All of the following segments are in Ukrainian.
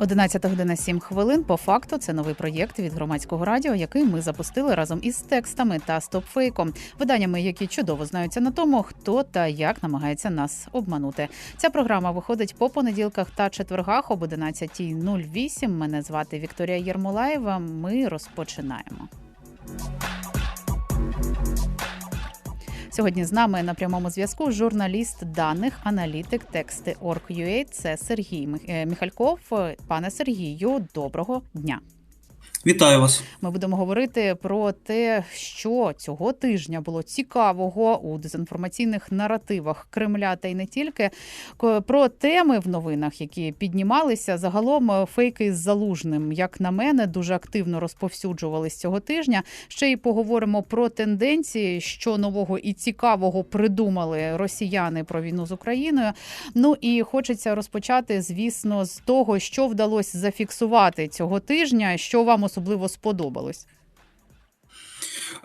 11 година 7 хвилин. По факту це новий проєкт від громадського радіо, який ми запустили разом із текстами та стопфейком, виданнями, які чудово знаються на тому, хто та як намагається нас обманути. Ця програма виходить по понеділках та четвергах об 11.08. Мене звати Вікторія Єрмолаєва. Ми розпочинаємо. Сьогодні з нами на прямому зв'язку журналіст даних, аналітик тексти Org.ua. Це Сергій Мих- е. Пане Сергію, доброго дня. Вітаю вас. Ми будемо говорити про те, що цього тижня було цікавого у дезінформаційних наративах Кремля та й не тільки про теми в новинах, які піднімалися. Загалом е, фейки з залужним, як на мене, дуже активно розповсюджувались цього тижня. Ще й поговоримо про тенденції, що нового і цікавого придумали росіяни про війну з Україною. Ну і хочеться розпочати, звісно, з того, що вдалося зафіксувати цього тижня, що вам особливо сподобалось.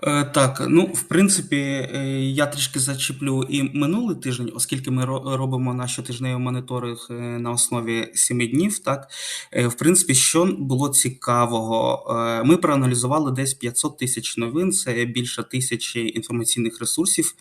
Е, Так, ну в принципі, е, я трішки зачеплю і минулий тиждень, оскільки ми робимо наш щотижневий моніторинг е, на основі семи днів. Так, в принципі, що було цікавого, ми проаналізували десь 500 тисяч новин, це більше тисячі інформаційних ресурсів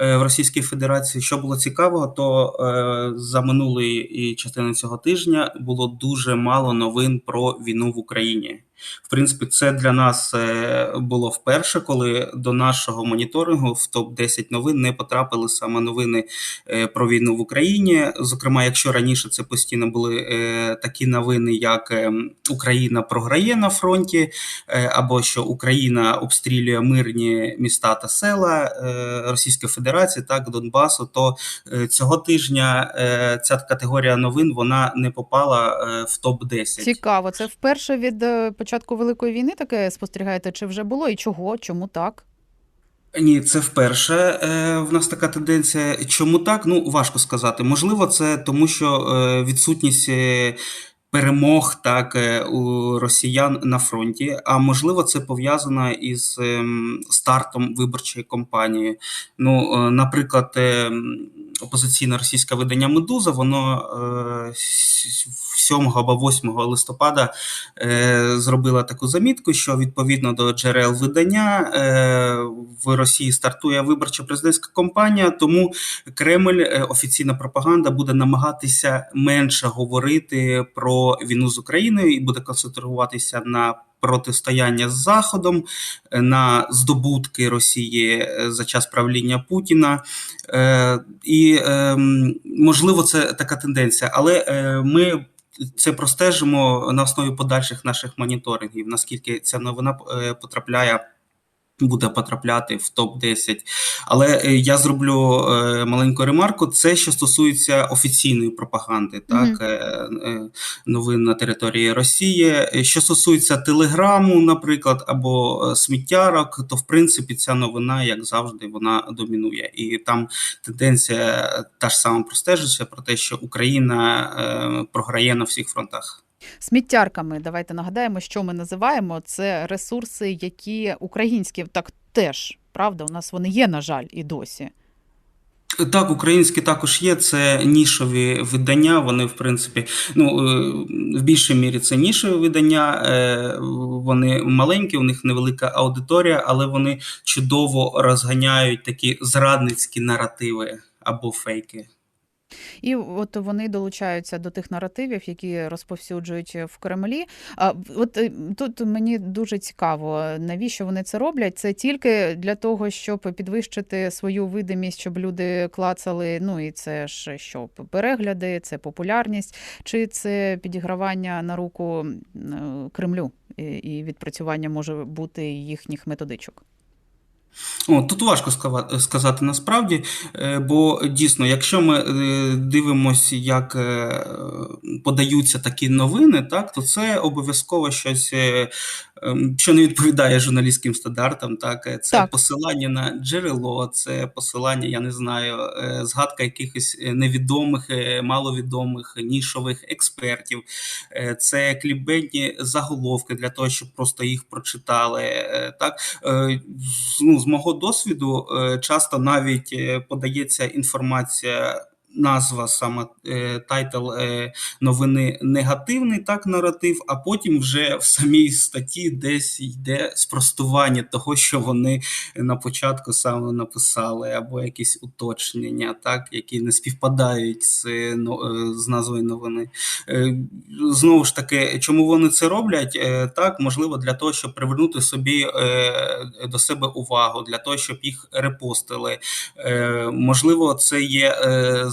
в Російській Федерації. Що було цікавого, то е, за минулий і частину цього тижня було дуже мало новин про війну в Україні. В принципі, це для нас е, було вперше, коли до нашого моніторингу в топ 10 новин не потрапили саме новини е, про війну в Україні. Зокрема, якщо раніше це постійно були е, такі новини, як е, Україна програє на фронті, е, або що Україна обстрілює мирні міста та села е, Російської Федерації, так Донбасу, то е, цього тижня е, ця категорія новин вона не попала е, в топ 10 Цікаво, це вперше від початку великої війни таке спостерігаєте? Чи вже було і чого? Чому так? Ні, це вперше в нас така тенденція. Чому так? Ну важко сказати. Можливо, це тому, що відсутність перемог так е, у росіян на фронті. А можливо, це пов'язано із ем, стартом виборчої кампанії. Ну, е, наприклад, е, опозиційне російське видання Медуза, воно е, 7 або 8 листопада е, зробила таку замітку, що відповідно до джерел видання е, в Росії стартує виборча президентська кампанія, тому Кремль, е, офіційна пропаганда, буде намагатися менше говорити про війну з Україною і буде концентруватися на протистояння з Заходом, е, на здобутки Росії е, за час правління Путіна. Е, І ем, можливо, це така тенденція, але ми. Це простежимо на основі подальших наших моніторингів, наскільки ця новина потрапляє, буде потрапляти в топ 10 Але е, я зроблю е, маленьку ремарку. Це що стосується офіційної пропаганди, так е, новин на території Росії. Що стосується телеграму, наприклад, або сміттярок, то в принципі ця новина, як завжди, вона домінує, і там тенденція та ж сама простежиться про те, що Україна програє на всіх фронтах. Сміттярками давайте нагадаємо, що ми називаємо. Це ресурси, які українські так теж правда. У нас вони є, на жаль, і досі. Так, українські також є. Це нішові видання. Вони, в принципі, ну е, в більшій мірі це нішові видання. е, Вони маленькі, у них невелика аудиторія, але вони чудово розганяють такі зрадницькі наративи або фейки. І от вони долучаються до тих наративів, які розповсюджують в Кремлі. А от е, тут мені дуже цікаво, навіщо вони це роблять? Це тільки для того, щоб підвищити свою видимість, щоб люди клацали. Ну і це ж що перегляди, це популярність, чи це підігравання на руку Кремлю і відпрацювання може бути їхніх методичок. О, тут важко сказати насправді, е, бо дійсно, якщо ми е, дивимося, як е, подаються такі новини, так то це обов'язково щось, що не відповідає журналістським стандартам. Так, е, це Так. посилання на джерело, це посилання, я не знаю, е, згадка якихось е, невідомих, маловідомих нішових експертів. Це клібетні заголовки для того, щоб просто їх прочитали. Так ну, з мого досвіду, часто навіть подається інформація. Назва саме е, тайтл е, новини негативний, так наратив, а потім вже в самій статті десь йде спростування того, що вони на початку саме написали, або якісь уточнення, так, які не співпадають з, но- е, з назвою новини. Знову ж таки, чому вони це роблять? Так, можливо, для того, щоб привернути собі до себе увагу, для того, щоб їх репостили. Можливо, це є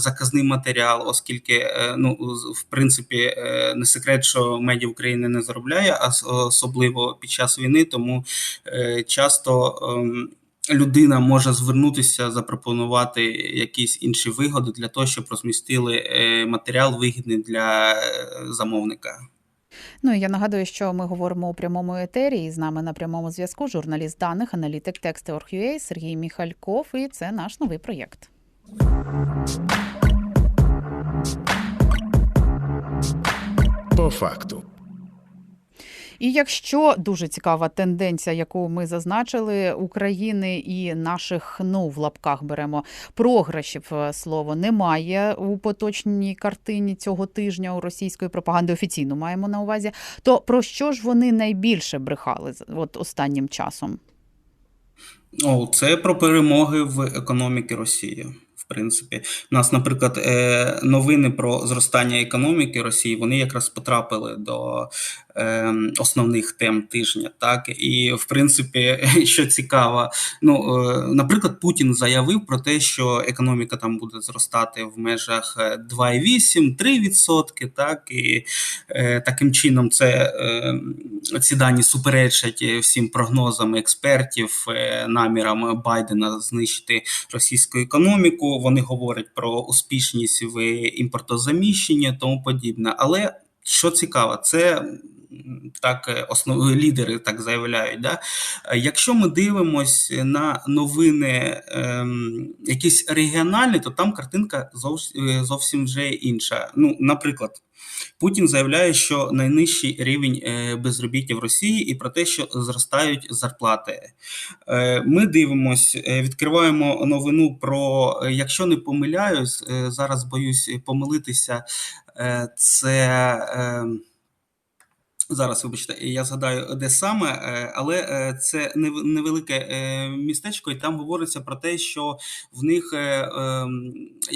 заказний матеріал, оскільки е, ну, в принципі е, не секрет, що медіа України не заробляє, а особливо під час війни, тому е, часто. ем, Людина може звернутися, запропонувати якісь інші вигоди для того, щоб розмістили матеріал вигідний для замовника. Ну я нагадую, що ми говоримо у прямому етері. І з нами на прямому зв'язку журналіст даних, аналітик Тексти.org.ua Сергій Міхальков. І це наш новий проєкт. По факту. І якщо дуже цікава тенденція, яку ми зазначили, України і наших ну в лапках беремо програшів е, слово немає у поточній картині цього тижня у російської пропаганди офіційно маємо на увазі. То про що ж вони найбільше брехали з- от останнім часом? О, це про перемоги в економіки Росії. Принципі, у нас, наприклад, е, новини про зростання економіки Росії вони якраз потрапили до основних тем тижня. Так і в принципі, що цікаво, ну е, наприклад, Путін заявив про те, що економіка там буде зростати в межах е, 2,8-3%, Так і е, таким чином це е, ці дані суперечать е, всім прогнозам експертів, е, намірам Байдена знищити російську економіку. Вони говорять про успішність в імпортозаміщенні, тому подібне. Але що цікаво, це так е, основ лідери так заявляють. Да? Якщо ми дивимось на новини ем, якісь регіональні, то там картинка зовсім, е, зовсім вже інша. Ну, наприклад. Путін заявляє, що найнижчий рівень е, безробіття в Росії і про те, що зростають зарплати. Ми дивимось, відкриваємо новину про, якщо не помиляюсь, зараз боюсь помилитися, це. е, Зараз, вибачте, я згадаю, де саме, е, але е, це невелике е, містечко, і там говориться про те, що в них е, ем,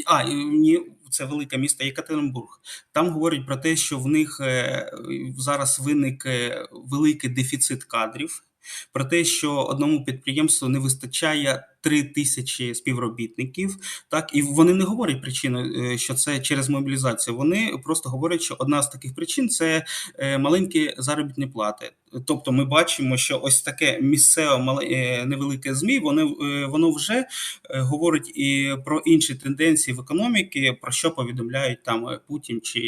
а ні, це велике місто Єкатеринбург. Там говорять про те, що в них е, зараз виник е, великий дефіцит кадрів, про те, що одному підприємству не вистачає 3 тисячі співробітників. Так, і вони не говорять причину, е, що це через мобілізацію. Вони просто говорять, що одна з таких причин це е, маленькі заробітні плати. Тобто, ми бачимо, що ось таке місцеве мале е, невелике змі, воно, е, воно вже говорить і про інші тенденції в економіці, про що повідомляють там Путін чи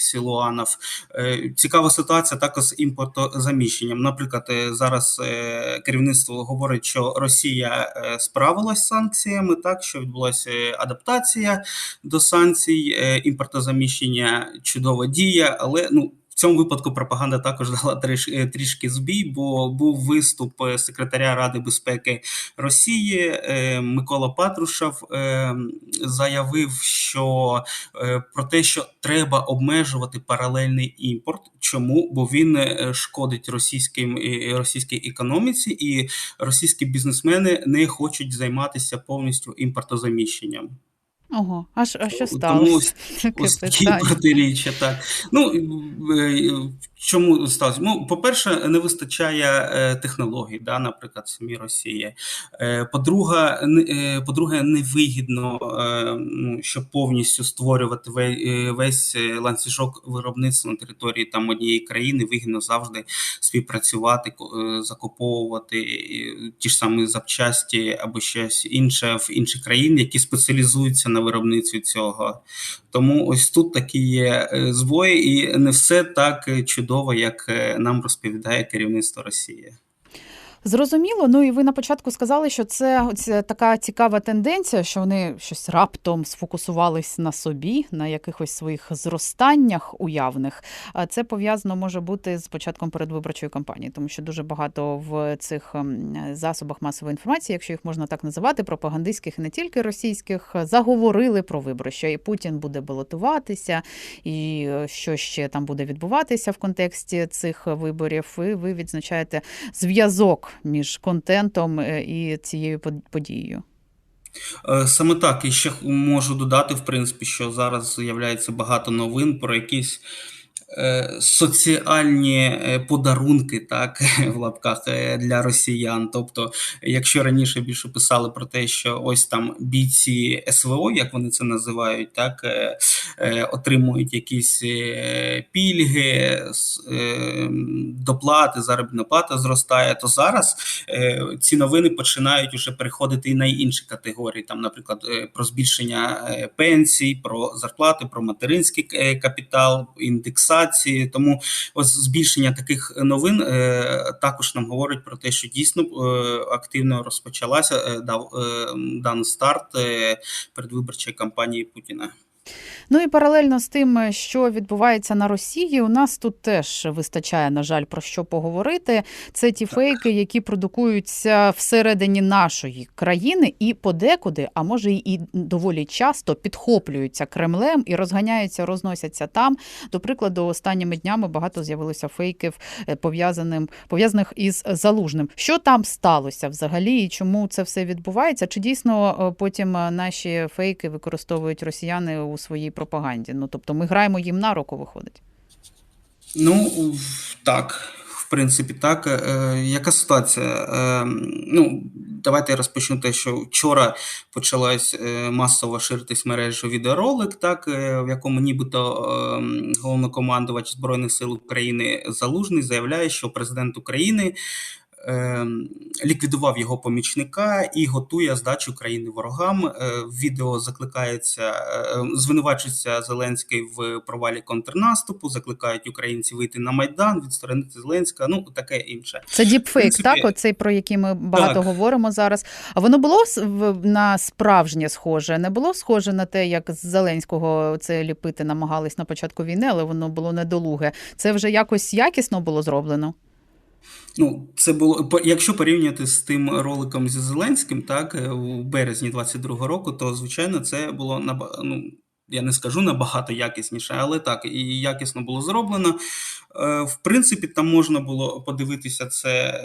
Сілуанов. Цікава ситуація також з імпортозаміщенням. Наприклад, зараз керівництво говорить, що Росія справилась з санкціями, так що відбулася адаптація до санкцій, е, імпортозаміщення чудова дія, але ну. В цьому випадку пропаганда також дала е, трішки збій, бо був виступ е, секретаря Ради безпеки Росії е, Микола Патрушев заявив, що про те, що треба обмежувати паралельний імпорт. Чому? Бо він шкодить російським російській економіці, і російські бізнесмени не хочуть займатися повністю імпортозаміщенням. Ого, а, що- а що Тому сталося? Таке Ось такі протиріччя, так. Ну, е, Чому сталося? Ну, по-перше, не вистачає е, технологій, да, наприклад, в самій Росії. Е, по-друге, е, по-друге, невигідно, ну, щоб повністю створювати ве- весь ланцюжок виробництва на території там однієї країни. Вигідно завжди співпрацювати, закуповувати ті ж самі запчасті або щось інше в інші країни, які спеціалізуються на виробництві цього. Тому ось тут такі є збої, і не все так е, чудово, як е, нам розповідає керівництво Росії. Зрозуміло. Ну і ви на початку сказали, що це оця така цікава тенденція, що вони щось раптом сфокусувались на собі, на якихось своїх зростаннях уявних. А це пов'язано може бути з початком передвиборчої кампанії, тому що дуже багато в цих ем, засобах масової інформації, якщо їх можна так називати, пропагандистських і не тільки російських, заговорили про вибори, що і Путін буде балотуватися, і е, що ще там буде відбуватися в контексті цих виборів. І ви відзначаєте зв'язок між контентом е, і цією под- подією. Е, Саме так, і ще можу додати, в принципі, що зараз з'являється багато новин про якісь соціальні е, подарунки, так, в лапках е, для росіян. Тобто, якщо раніше більше писали про те, що ось там бійці СВО, як вони це називають, так, е, е, отримують якісь е, пільги, е, доплати, заробітна плата зростає, то зараз е, ці новини починають уже переходити і на інші категорії, там, наприклад, е, про збільшення е, пенсій, про зарплати, про материнський е, капітал, індексації. Тому ось збільшення таких новин е, також нам говорить про те, що дійсно е, активно розпочалася е, дав дан старт передвиборчої кампанії Путіна. Ну і паралельно з тим, що відбувається на Росії, у нас тут теж вистачає, на жаль, про що поговорити. Це ті фейки, які продукуються всередині нашої країни, і подекуди, а може і доволі часто підхоплюються Кремлем і розганяються, розносяться там. До прикладу, останніми днями багато з'явилося фейків е, пов'язаним пов'язаних із залужним. Що там сталося взагалі, і чому це все відбувається? Чи дійсно е, потім е, наші фейки використовують росіяни у своїй пропаганді? Ну тобто ми граємо їм на руку, виходить. Ну так, в принципі, так. Е, яка ситуація? Е, ну, давайте я розпочну те, що вчора почалась е, масово ширитись мережу відеоролик, так, е, в якому нібито е, головнокомандувач Збройних сил України Залужний заявляє, що президент України. Е, Ліквідував його помічника і готує здачу країни ворогам. Е, В відео закликається, е, звинувачується Зеленський в провалі контрнаступу, закликають українців вийти на майдан, відсторонити Зеленська. Ну таке інше. Це діпфейк, принципі, так? Оцей про який ми багато так. говоримо зараз. А воно було на справжнє схоже? Не було схоже на те, як з Зеленського це ліпити намагались на початку війни, але воно було недолуге. Це вже якось якісно було зроблено. Ну, це було якщо порівняти з тим роликом зі Зеленським, так е, у березні 22-го року, то звичайно це було ну, я не скажу набагато якісніше, але так і якісно було зроблено. Е, В принципі, там можна було подивитися це.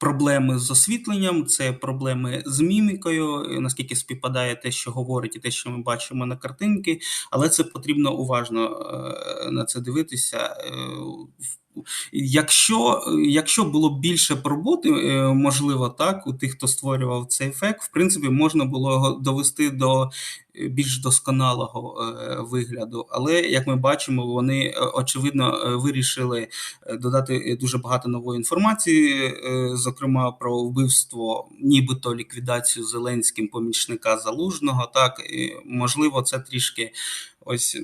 Проблеми з освітленням, це проблеми з мімікою, е, наскільки співпадає те, що говорить, і те, що ми бачимо на картинки, але це потрібно уважно е, на це дивитися. Е, Якщо, якщо було більше роботи, можливо, так, у тих, хто створював цей ефект, в принципі, можна було його довести до більш досконалого е, вигляду. Але як ми бачимо, вони е, очевидно е, вирішили додати дуже багато нової інформації, зокрема про вбивство, нібито ліквідацію Зеленським помічника залужного. Так, можливо, це трішки ось.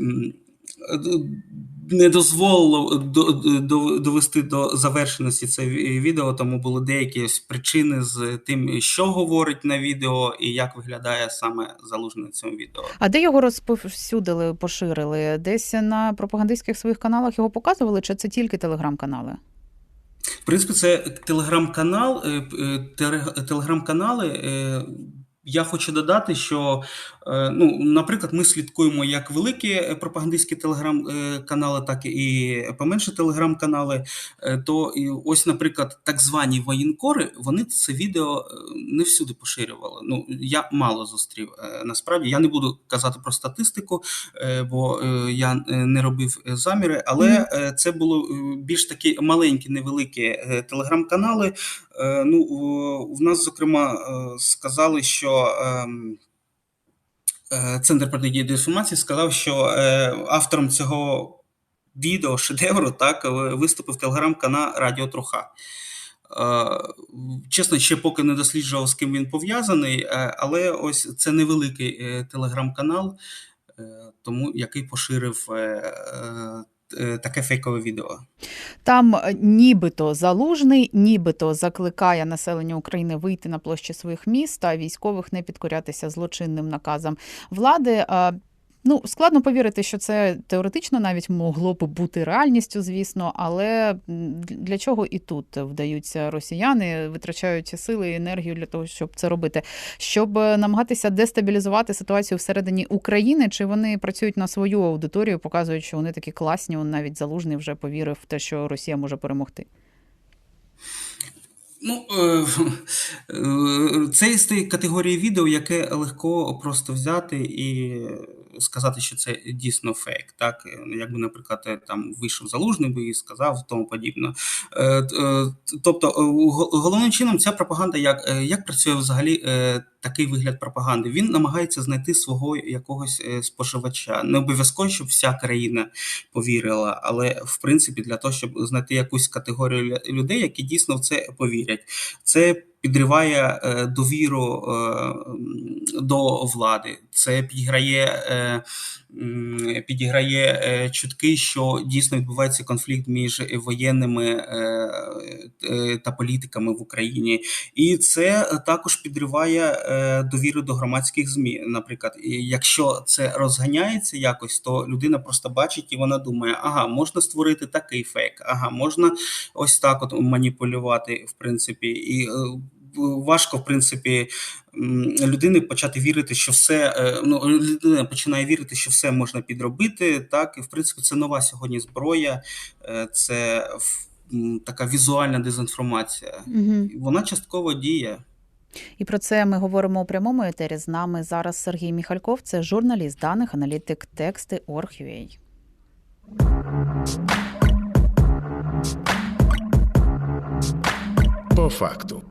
Не дозволило до- до- довести до завершеності це відео, тому були деякі причини з тим, що говорить на відео, і як виглядає саме залужний на цьому відео. А де його розповсюдили, поширили? Десь на пропагандистських своїх каналах його показували, чи це тільки телеграм-канали? В принципі, це телеграм-канал, е, е, теле- телеграм-канали. Е, я хочу додати, що, е, ну, наприклад, ми слідкуємо як великі е, пропагандистські телеграм-канали, так і поменше телеграм-канали. Е, то ось, наприклад, так звані воєнкори, вони це відео не всюди поширювали. Ну, я мало зустрів. Насправді я не буду казати про статистику, бо я не робив заміри, але це було більш такі маленькі, невеликі телеграм-канали. Ну, в нас, зокрема, сказали, що Ем, е, Центр протидії дезінформації сказав, що е, автором цього відео шедевру так виступив телеграм-канал Радіо Труха. Е, чесно, ще поки не досліджував, з ким він пов'язаний, але ось це невеликий телеграм-канал, тому який поширив Е, таке фейкове відео. Там е, нібито залужний, нібито закликає населення України вийти на площі своїх міст, та військових не підкорятися злочинним наказам влади. Ну, складно повірити, що це теоретично навіть могло б бути реальністю, звісно, але для чого і тут вдаються росіяни, витрачають сили і енергію для того, щоб це робити, щоб намагатися дестабілізувати ситуацію всередині України, чи вони працюють на свою аудиторію, показують, що вони такі класні, навіть залужний вже повірив в те, що Росія може перемогти. Ну, е, е, це із тієї категорії відео, яке легко просто взяти і сказати, що це дійсно фейк. Так, якби, наприклад, там вийшов залужний би і сказав тому подібне. Тобто, головним чином ця пропаганда, як як працює взагалі такий вигляд пропаганди? Він намагається знайти свого якогось споживача. Не обов'язково, щоб вся країна повірила, але в принципі для того, щоб знайти якусь категорію людей, які дійсно в це повірять. Це підриває е, довіру е, до влади. Це підіграє е, підіграє чутки, що дійсно відбувається конфлікт між воєнними та політиками в Україні, і це також підриває довіру до громадських змі. Наприклад, якщо це розганяється якось, то людина просто бачить і вона думає, ага, можна створити такий фейк, ага, можна ось так от маніпулювати, в принципі, і важко, в принципі, людини почати вірити, що все е, ну людина починає вірити, що все можна підробити. Так і в принципі це нова сьогодні зброя, е, це така візуальна дезінформація. Угу. Вона частково діє. І про це ми говоримо у прямому етері. З нами зараз Сергій Міхальков, це журналіст даних, аналітик тексти Орг.ua. По факту.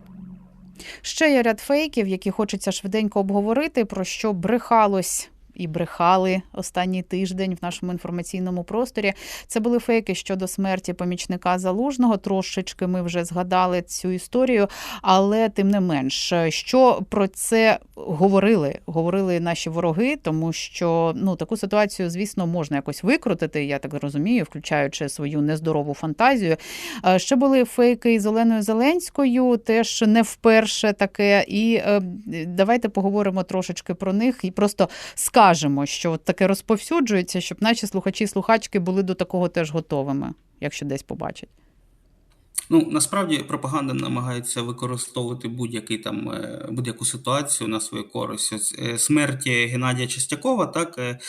Ще є ряд фейків, які хочеться швиденько обговорити, про що брехалось і брехали останній тиждень в нашому інформаційному просторі. Це були фейки щодо смерті помічника залужного. Трошечки ми вже згадали цю історію, але тим не менш, що про це говорили, говорили наші вороги, тому що ну таку ситуацію, звісно, можна якось викрутити. Я так розумію, включаючи свою нездорову фантазію. Ще були фейки із Оленою Зеленською, теж не вперше таке. І е, давайте поговоримо трошечки про них і просто скажемо, скажемо, що таке розповсюджується, щоб наші слухачі і слухачки були до такого теж готовими, якщо десь побачать. Ну насправді пропаганда намагається використовувати будь-який там е, будь-яку ситуацію на свою користь. Ось е, смерті Геннадія Чистякова, так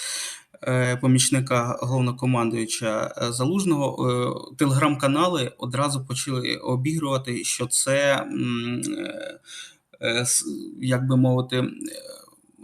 е, помічника головнокомандуюча залужного, телеграм-канали одразу почали обігрувати, що це як би мовити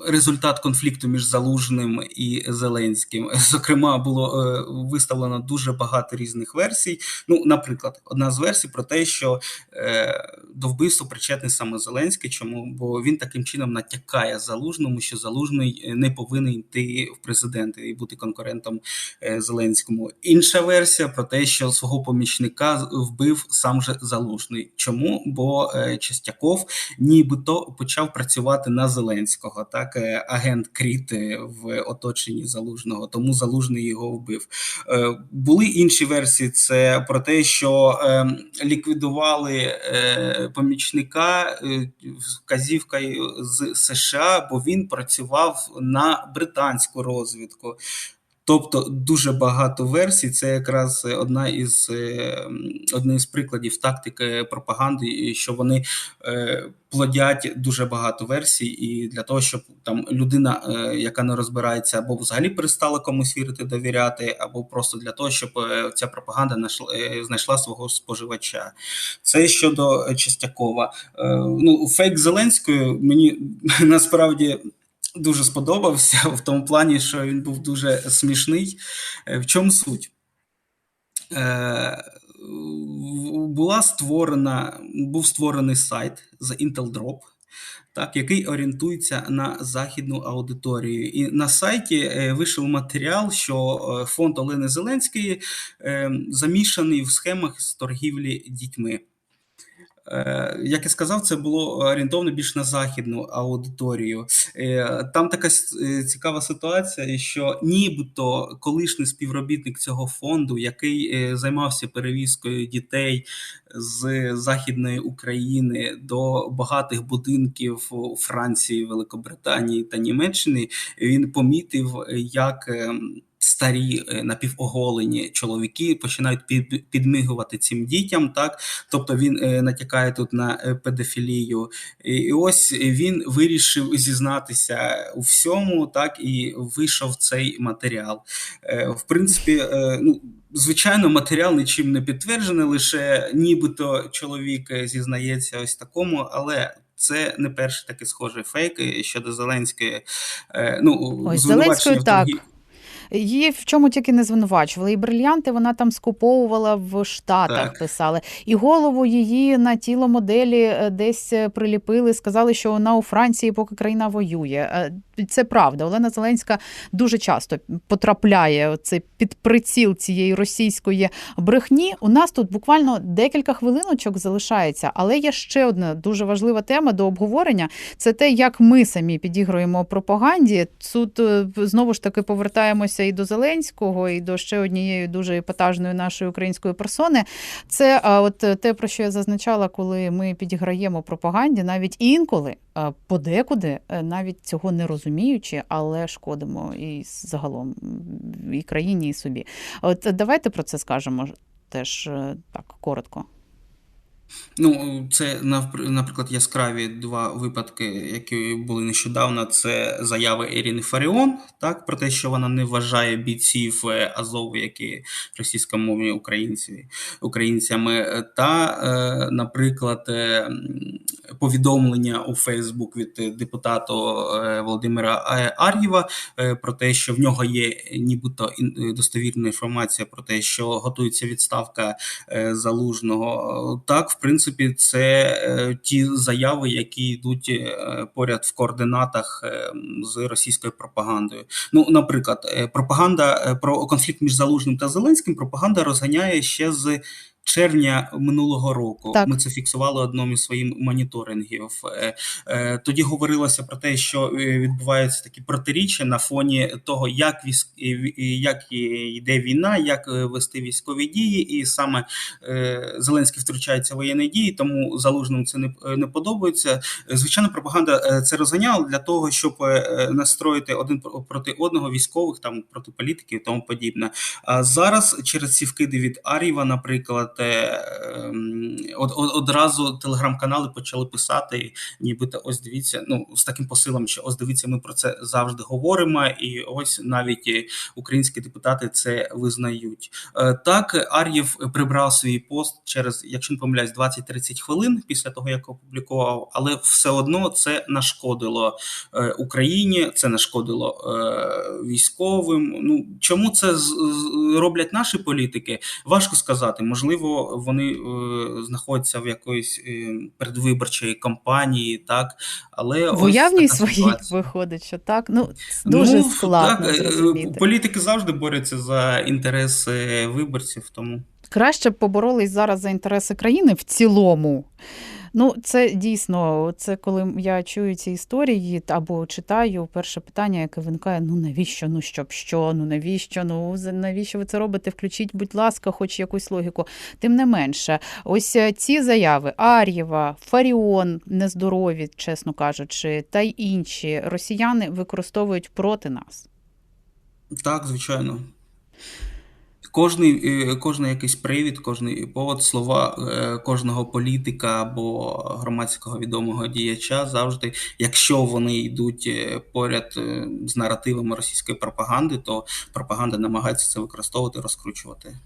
результат конфлікту між Залужним і Зеленським. Зокрема, було е, виставлено дуже багато різних версій. Ну, наприклад, одна з версій про те, що е, до вбивства причетний саме Зеленський. Чому? Бо він таким чином натякає залужному, що залужний не повинен йти в президенти і бути конкурентом е, Зеленському. Інша версія про те, що свого помічника вбив сам же залужний. Чому? Бо Частяков нібито почав працювати на Зеленського. Так як агент Кріт в оточенні залужного, тому залужний його вбив. Е, були інші версії. Це про те, що ем, ліквідували е, помічника е, вказівкою з США, бо він працював на британську розвідку. Тобто дуже багато версій. Це якраз одна із одне з прикладів тактики пропаганди, що вони плодять дуже багато версій, і для того, щоб там людина, яка не розбирається, або взагалі перестала комусь вірити, довіряти, або просто для того, щоб ця пропаганда знайшла свого споживача. Це щодо Чистякова. Ну, фейк Зеленською мені насправді дуже сподобався в тому плані, що він був дуже смішний. Е, в чому суть? Е, була створена, Був створений сайт The Intel Drop, так, який орієнтується на західну аудиторію. І на сайті е, вийшов матеріал, що фонд Олени Зеленської замішаний в схемах з торгівлі дітьми. Е, як я сказав, це було орієнтовано більш на західну аудиторію. Е, там така е, цікава ситуація, що нібито колишній співробітник цього фонду, який займався перевізкою дітей з Західної України до багатих будинків у Франції, Великобританії та Німеччини, він помітив, як ем, старі е, напівоголені чоловіки починають під, підмигувати цим дітям. Так, тобто він е, натякає тут на е, педофілію. І ось він вирішив зізнатися у всьому, так і вийшов цей матеріал. В принципі, ну. Звичайно, матеріал нічим не підтверджений, лише нібито чоловік зізнається ось такому, але це не перший такий схожий фейк щодо Зеленської. Ну, Ось Зеленської так. Її в чому тільки не звинувачували. І брильянти вона там скуповувала в Штатах, так. писали. І голову її на тіло моделі е, десь е, приліпили, сказали, що вона у Франції, поки країна воює. Е, це правда. Олена Зеленська дуже часто потрапляє це під приціл цієї російської брехні. У нас тут буквально декілька хвилиночок залишається, але є ще одна дуже важлива тема до обговорення: це те, як ми самі підігруємо пропаганді. Тут знову ж таки повертаємося і до Зеленського, і до ще однієї дуже епатажної нашої української персони. Це от те, про що я зазначала, коли ми підіграємо пропаганді, навіть інколи подекуди, е, навіть цього не розуміючи, але шкодимо і загалом і країні, і собі. От давайте про це скажемо теж е, так коротко. Ну, це наприклад, яскраві два випадки, які були нещодавно. Це заяви Ірини Фаріон, так про те, що вона не вважає бійців е, Азову, які російськомовні українці українцями, та, е, наприклад, е, повідомлення у Фейсбук від депутата Володимира Ар'єва про те, що в нього є нібито достовірна інформація про те, що готується відставка залужного. Так, в принципі, це е, ті заяви, які йдуть е, поряд в координатах е, з російською пропагандою. Ну, наприклад, пропаганда про конфлікт між Залужним та Зеленським пропаганда розганяє ще з червня минулого року. Так. Ми це фіксували одному із своїх моніторингів. Е, е, тоді говорилося про те, що е, відбуваються такі протиріччя на фоні того, як військ як йде війна, як вести військові дії, і саме Зеленський втручається в воєнні дії, тому залужному це не подобається. Звичайно, пропаганда це розганяла для того, щоб настроїти один проти одного військових, там проти політиків і тому подібне. А зараз через ці вкиди від Аріва, наприклад сказати, ем, од, одразу телеграм-канали почали писати, нібито ось дивіться, ну з таким посилом, що ось дивіться, ми про це завжди говоримо, і ось навіть українські депутати це визнають. Е, так, Ар'єв прибрав свій пост через, якщо не помиляюсь, 20-30 хвилин після того, як опублікував, але все одно це нашкодило е, Україні, це нашкодило е, військовим. Ну чому це роблять наші політики? Важко сказати, можливо можливо, вони е, знаходяться в якоїсь е, передвиборчої кампанії, так але в уявній своїй виходить, що так ну дуже ну, складно так, е, зрозуміти. Політики завжди борються за інтереси виборців. Тому краще б поборолись зараз за інтереси країни в цілому. Ну, це дійсно, це коли я чую ці історії або читаю перше питання, яке виникає: ну навіщо? Ну щоб що? Ну навіщо? Ну навіщо ви це робите? Включіть, будь ласка, хоч якусь логіку. Тим не менше, ось е, ці заяви Ар'єва, Фаріон, нездорові, чесно кажучи, та й інші росіяни використовують проти нас. Так, звичайно. Кожний, е, кожний якийсь привід, кожний повод, слова е, кожного політика або громадського відомого діяча завжди, якщо вони йдуть е, поряд з наративами російської пропаганди, то пропаганда намагається це використовувати, розкручувати.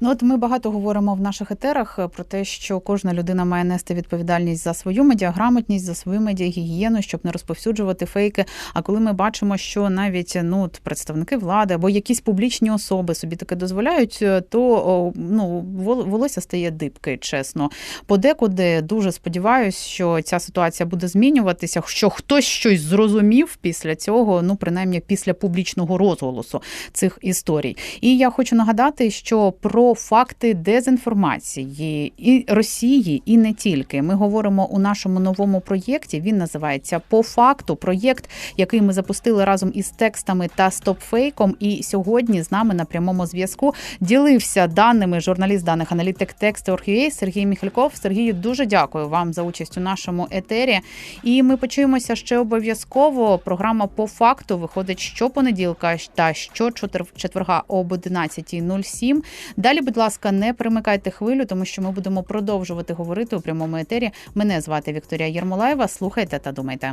Ну от ми багато говоримо в наших етерах про те, що кожна людина має нести відповідальність за свою медіаграмотність, за свою медіагігієну, щоб не розповсюджувати фейки. А коли ми бачимо, що навіть ну представники влади або якісь публічні особи собі таке дозволяють, то ну волосся стає дибки, чесно. Подекуди дуже сподіваюся, що ця ситуація буде змінюватися, що хтось щось зрозумів після цього, ну принаймні після публічного розголосу цих історій. І я хочу нагадати, що про факти дезінформації і Росії, і не тільки. Ми говоримо у нашому новому проєкті. Він називається По факту. Проєкт, який ми запустили разом із текстами та стопфейком. І сьогодні з нами на прямому зв'язку ділився даними журналіст даних аналітик тексти.org.ua Сергій Міхальков. Сергію, дуже дякую вам за участь у нашому етері. І ми почуємося ще обов'язково. Програма по факту виходить щопонеділка та щочетверга об 11.07. Далі, будь ласка, не примикайте хвилю, тому що ми будемо продовжувати говорити у прямому етері. Мене звати Вікторія Єрмолаєва. Слухайте та думайте.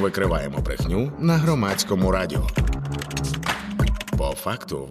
Викриваємо брехню на громадському радіо. По факту